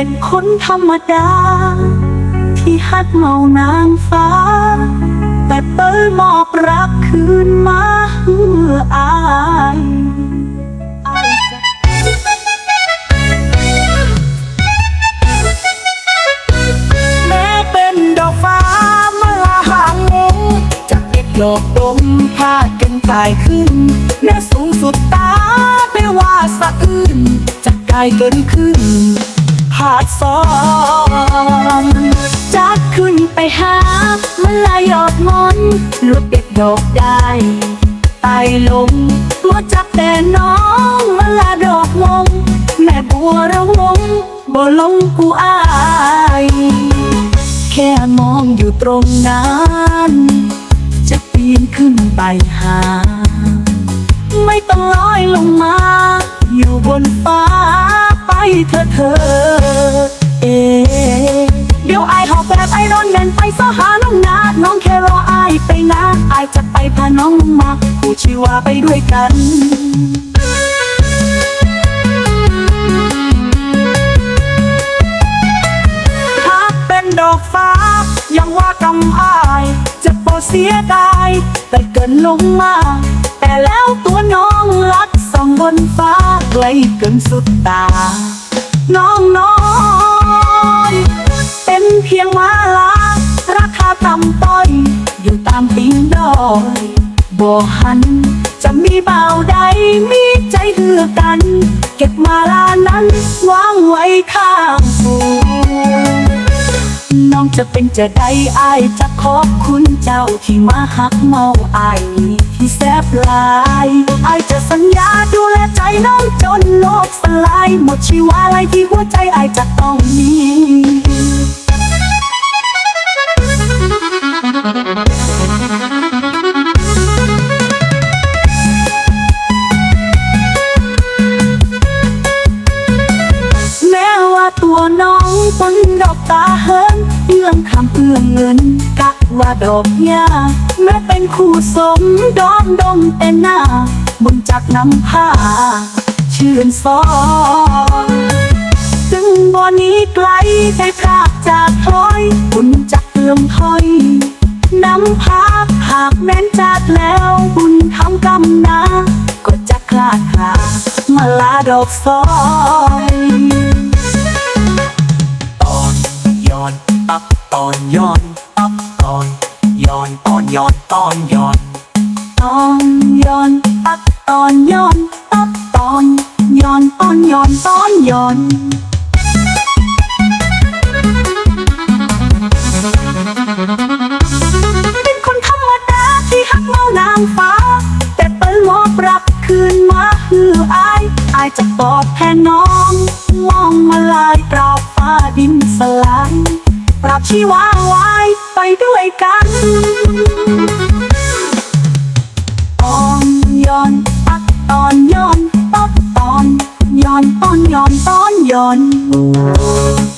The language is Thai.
เป็นคนธรรมดา ที่ฮัดเมานางฟ้า แต่เปิ้ลมอบรักคืนมาเพื่ออายแม้เป็นดอกฟ้ามาหางงจากเด็กหลอกดมพาดกันกลายขึ้นแม้สูงสุดตาไม่ว่าสะอื้นจะกลายเกินขึ้น ผาดซ้อมจัดขึ้นไปหามันลายอดมอนลุดเด็กดอกได้ไตลงว่าจับแต่น้องมันลาดอกมงแม่บัวระวงบ่ลงกูอายแค่มองอยู่ตรงนั้นจะปีนขึ้นไปหา ไม่ต้องลอยลงมา อยู่บนฟ้าไปเธอะเธอ นไปสหาน้องนาน้องแค่รอไอายไปนะไอายจะไปพาน้องลงมาผู้ชื่อว่าไปด้วยกันหากเป็นดอกฟ้า ยังว่ากำอายจะปรดเสียดายแต่เกินลงมา แต่แล้วตัวน้องลัดส่องบนฟ้าไกลเกินสุดตา น้องน้อยเป็นเพียงมาลาำต้อยอยู่ตามปิงดอยบ่หัน จะมีเบาวใดมีใจเหือกัน เก็บมาลานั้นวางไว้ข้างหูน้องจะเป็นจะได้อายจะขอบคุณเจ้าที่มาหักเมาอายที่แซบลายอายจะสัญญาดูแลใจน้องจนโลกสลาย หมดชีวาอะไรที่หัวใจอายจะต้องมี แม้ว่าตัวน้องปนดอกตาเฮินเอื้อมคำเอื้อมเงินกะว่าดอกยาแม้เป็นคู่สมดอมดมแต่หน้าบุญจากน้ำผ้า ชื่นซอนถึงบ่หนี้ไกลแต่พรากจากพลอยบุญำพาหากแม้นจากแล้วบุญทำกรรมนาก็จะคลาดคลามาลาดอกซอยตอนย้อนตับตอนย้อนตับตอนย้อนตอนย้อนตอนย้อนตอนย้อนตับตอนย้อนตับตอนย้อนตอนย้อนตอนย้อนเป็นายจะตอบแทนน้อง มองมาลายปราบฟ้าดินสลายปราบชีวาไว้ไปด้วยกันตอนย้อนตักตอนย้อนตักตอนย้อนตอนย้อนตอนย้อน